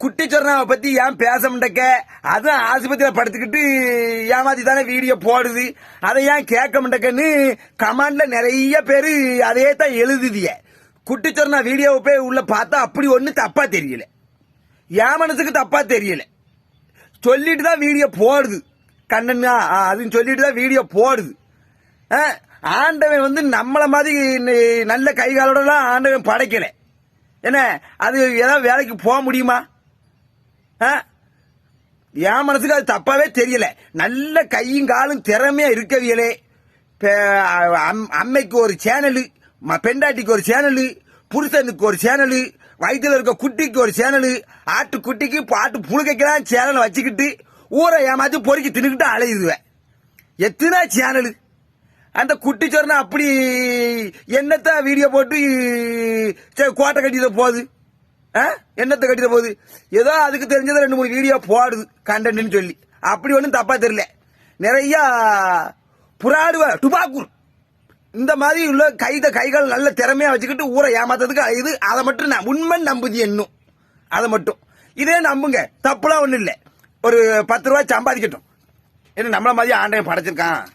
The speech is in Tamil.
குட்டி சொர்ணாவை பத்தி ஏன் பேச முண்டக்க அதான் ஆஸ்பத்திரியில படுத்துக்கிட்டு ஏமாத்தி தானே வீடியோ போடுது. அதை ஏன் கேட்க முண்டக்கன்னு கமாண்ட்ல நிறைய பேரு அதே தான் எழுதுதிய. குட்டி சொர்ணா வீடியோவை போய் உள்ள பார்த்தா அப்படி ஒன்றும் தப்பா தெரியல. என் மனசுக்கு தப்பா தெரியல. சொல்லிட்டு தான் வீடியோ போடுது. கண்ணன் அதுன்னு சொல்லிட்டு தான் வீடியோ போடுது. ஆ, ஆண்டவன் வந்து நம்மளை மாதிரி நல்ல கை காலோடலாம் ஆண்டவன் படைக்கல. என்ன அது ஏதாவது வேலைக்கு போக முடியுமா? என் மனசுக்கு அது தப்பாவே தெரியல. நல்ல கையும் காலும் திறமையா இருக்கவியலே. அம்- அம்மைக்கு ஒரு சேனலு ம- பெண்டாட்டிக்கு ஒரு சேனலு புருஷனுக்கு ஒரு சேனலு வயிற்றுல இருக்க குட்டிக்கு ஒரு சேனலு ஆட்டு குட்டிக்கு பாட்டு புழுகைக்கெல்லாம் சேனல் வச்சுக்கிட்டு ஊரை ஏமாத்தி பொறுக்கி தின்னுக்கிட்டு அலையுதுவேன் எத்தனை சேனலு? அந்த குட்டி சொன்னா அப்படி என்னத்தான் வீடியோ போட்டு சரி, கோட்டை கட்டியில் போகுது? என்னத்தை கட்டிட போகுது? ஏதோ அதுக்கு தெரிஞ்சதை ரெண்டு மூணு வீடியோ போடுது கண்டன்ட்னு சொல்லி. அப்படி ஒன்றும் தப்பா தெரியல. நிறைய புறாடுவ டுபாக்கூர். இந்த மாதிரி உள்ள கைத கைகள் நல்ல திறமையா வச்சுக்கிட்டு ஊரை ஏமாத்துறதுக்கு இது அதை மட்டும் நான் உண்மை நம்புது இன்னும் அதை மட்டும். இதே நம்புங்க. தப்புலாம் ஒன்றும் இல்லை. ஒரு பத்து ரூபாய் சம்பாதிக்கட்டும். என்ன நம்மள மாதிரி ஆண்டையும் படைச்சிருக்கான்.